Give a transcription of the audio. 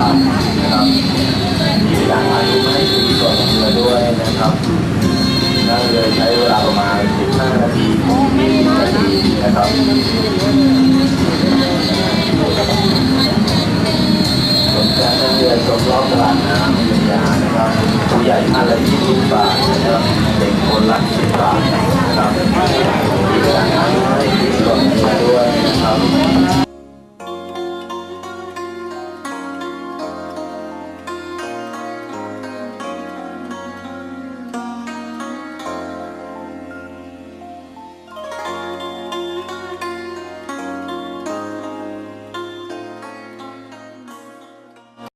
ตันนะครับมีการถ่ายรูปให้ดูส่วนของเรือด้วยนะครับนั่งเรือใช้เวลาประมาณ 15 นาทีนาทีนะครับสนใจนั่งเรือชมรอบตลาดน้ำยุทยานะครับผู้ใหญ่ท่านละ20บาทนะครับเด็กคนละ10บาทนะครับมีการถ่ายรูปให้ดูส่วนของเรือด้วยนะครับ